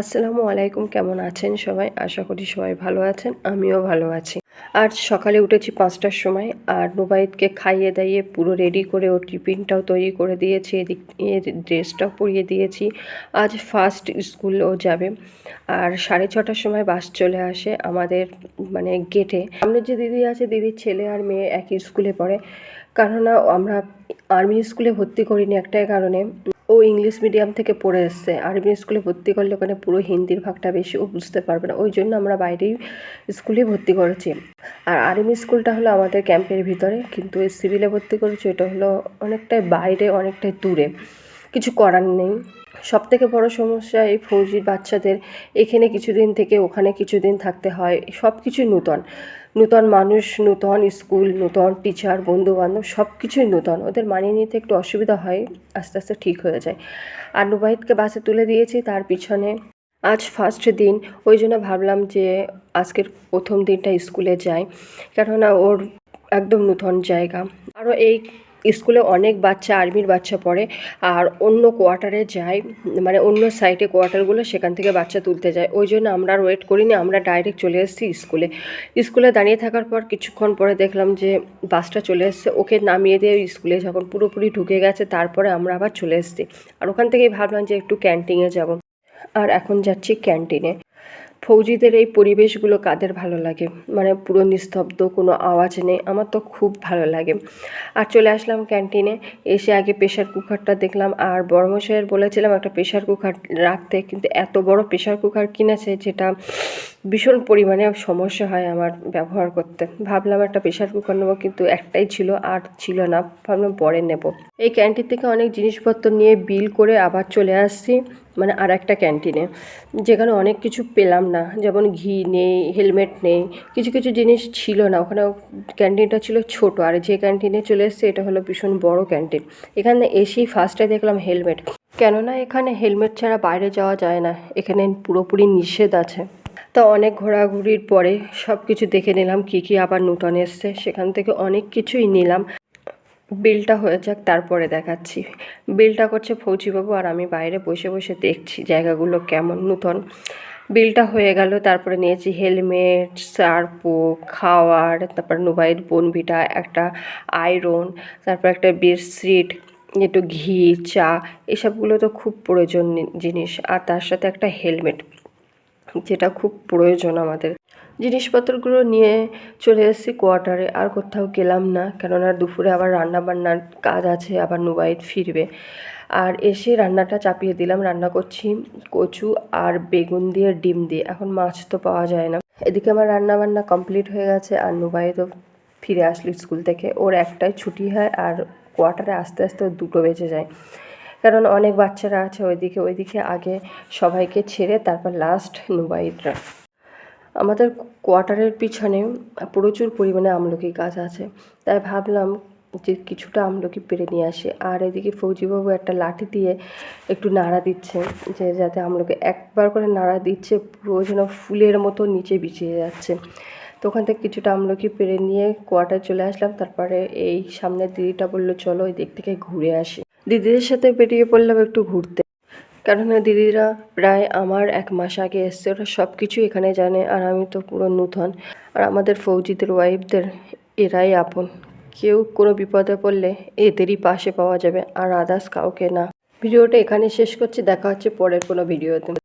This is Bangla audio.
আসসালামু আলাইকুম, কেমন আছেন সবাই? আশা করি সবাই ভালো আছেন, আমিও ভালো আছি। আজ সকালে উঠেছি পাঁচটার সময় আর নুবাইদকে খাইয়ে দাইয়ে পুরো রেডি করে ওর টিফিনটাও তৈরি করে দিয়েছি, এদিক ড্রেসটাও পরিয়ে দিয়েছি। আজ ফার্স্ট স্কুলেও যাবে আর সাড়ে ছটার সময় বাস চলে আসে আমাদের মানে গেটে। সামনে যে দিদি আছে, দিদির ছেলে আর মেয়ে একই স্কুলে পড়ে। কেননা আমরা আর্মি স্কুলে ভর্তি করিনি একটাই কারণে। ও ইংলিশ মিডিয়াম থেকে পড়ে এসছে। আরবি স্কুলে ভর্তি করলে ওখানে পুরো হিন্দির ভাগটা বেশি ও বুঝতে পারবে না। ওই জন্য আমরা বাইরেই স্কুলে ভর্তি করেছি। আর আরবি স্কুলটা হলো আমাদের ক্যাম্পের ভিতরে, কিন্তু সিভিলে ভর্তি করেছি, এটা হলো অনেকটাই বাইরে, অনেকটাই দূরে। কিছু করার নেই। সব থেকে বড় সমস্যা এই ফৌজির বাচ্চাদের। এখানে কিছুদিন থেকে ওখানে কিছুদিন থাকতে হয়। সব কিছু নূতন। নূতন মানুষ, নূতন স্কুল, নূতন টিচার বন্ধু বান্ধব সব কিছুই নূতন। ওদের মানিয়ে নিতে একটু অসুবিধা হয়, আস্তে আস্তে ঠিক হয়ে যায়। আর নুবাহিদকে বাসে তুলে দিয়েছি তার পিছনে। আজ ফার্স্ট দিন। ওই জন্য ভাবলাম যে আজকের প্রথম দিনটা স্কুলে যাই। কেননা ওর একদম নূতন জায়গা। আরও এই স্কুলে অনেক বাচ্চা, আর্মির বাচ্চা পড়ে আর অন্য কোয়ার্টারে যায় মানে অন্য সাইডে কোয়ার্টারগুলো সেখান থেকে বাচ্চা তুলতে যায়। ওই জন্য আমরা আর ওয়েট করিনি, আমরা ডাইরেক্ট চলে এসেছি স্কুলে। স্কুলে দাঁড়িয়ে থাকার পর কিছুক্ষণ পরে দেখলাম যে বাসটা চলে এসছে, ওকে নামিয়ে দিয়ে স্কুলে যখন পুরোপুরি ঢুকে গেছে, তারপরে আমরা আবার চলে এসেছি। আর ওখান থেকেই ভাবলাম যে একটু ক্যান্টিনে যাব। আর এখন যাচ্ছি ক্যান্টিনে। ফৌজিদের এই পরিবেশগুলো কাদের ভালো লাগে? মানে পুরো নিস্তব্ধ, কোনো আওয়াজ নেই, আমার তো খুব ভালো লাগে। আর চলে আসলাম ক্যান্টিনে, এসে আগে প্রেশার কুকারটা দেখলাম, আর বড়মশাইয়ের বলেছিলাম একটা প্রেশার কুকার রাখতে, কিন্তু এত বড় প্রেশার কুকার কিনেছে, যেটা ভীষণ পরিমাণে সমস্যা হয় আমার ব্যবহার করতে। ভাবলাম একটা প্রেশার কুকার নেব, কিন্তু একটাই ছিল আর ছিল না। ভাবলাম পরে নেব। এই ক্যান্টিন থেকে অনেক জিনিসপত্র নিয়ে বিল করে আবার চলে আসছি মানে আর একটা ক্যান্টিনে যেখানে অনেক কিছু পেলাম না। যেমন ঘি নেই হেলমেট নেই, কিছু কিছু জিনিস ছিল না। ওখানে ক্যান্টিনটা ছিল ছোট, আর যে ক্যান্টিনে চলে এসছে, এটা হলো ভীষণ বড় ক্যান্টিন এখানে এসেই ফার্স্টে দেখলাম হেলমেট কেননা এখানে হেলমেট ছাড়া বাইরে যাওয়া যায় না। এখানে পুরোপুরি নিষেধ আছে। তো অনেক ঘোরাঘুরির পরে সব কিছু দেখে নিলাম, কী কী আবার নূতন এসছে। সেখান থেকে অনেক কিছুই নিলাম। বিলটা হয়ে যাক, তারপরে দেখাচ্ছি। বিলটা করছে ফৌজিবাবু আর আমি বাইরে বসে বসে দেখছি জায়গাগুলো কেমন নূতন। বিলটা হয়ে গেল, তারপরে নিয়েছি হেলমেট, সার্পো, খাওয়ার, তারপর নোবাইল বনভিটা, একটা আয়রন, তারপর একটা বেডশিট একটু ঘি, চা, এসবগুলো তো খুব প্রয়োজন জিনিস। আর তার সাথে একটা হেলমেট। যেটা খুব প্রয়োজন আমাদের। জিনিসপত্রগুলো নিয়ে চলে এসেছি কোয়ার্টারে, আর কোথাও গেলাম না। কেননা দুপুরে আবার রান্না বান্নার কাজ আছে, আবার নুবাইদ ফিরবে। আর এসে রান্নাটা চাপিয়ে দিলাম। রান্না করছি কচু আর বেগুন দিয়ে ডিম দিয়ে। এখন মাছ তো পাওয়া যায় না। এদিকে আমার রান্না বান্না কমপ্লিট হয়ে গেছে আর নুবাইদও ফিরে আসলো স্কুল থেকে। ওর একটাই ছুটি হয় আর কোয়ার্টারে আস্তে আস্তে দুটো বেজে যায়। কারণ অনেক বাচ্চারা আছে ওইদিকে ওইদিকে আগে সবাইকে ছেড়ে তারপর লাস্ট নুবাইদরা। আমাদের কোয়ার্টারের পিছনে প্রচুর পরিমাণে আমলকি গাছ আছে, তাই ভাবলাম যে কিছুটা আমলকি পেরে নিয়ে আসি। আর এদিকে ফৌজিবাবু একটা লাঠি দিয়ে একটু নাড়া দিচ্ছে, যে যাতে আমলকি একবার করে নাড়া দিচ্ছে, পুরো যেন ফুলের মতো নিচে বিছিয়ে যাচ্ছে। তো ওখান থেকে কিছুটা আমলকি পেরে নিয়ে কোয়ার্টার চলে আসলাম, তারপরে এই সামনের দিদিটা বলল, চলো ওই দিক থেকে ঘুরে আসি। দিদিদের সাথে বেরিয়ে পড়লাম একটু ঘুরতে। কেননা দিদিরা প্রায় আমার এক মাস আগে এসছে, ওরা সব কিছু এখানে জানে আর আমি তো পুরো নূতন। আর আমাদের ফৌজিদের ওয়াইফদের এরাই আপন। কেউ কোনো বিপদে পড়লে এদেরই পাশে পাওয়া যাবে, আর আদার্স কাউকে না। ভিডিওটা এখানে শেষ করছি, দেখা হচ্ছে পরের কোনো ভিডিওতে।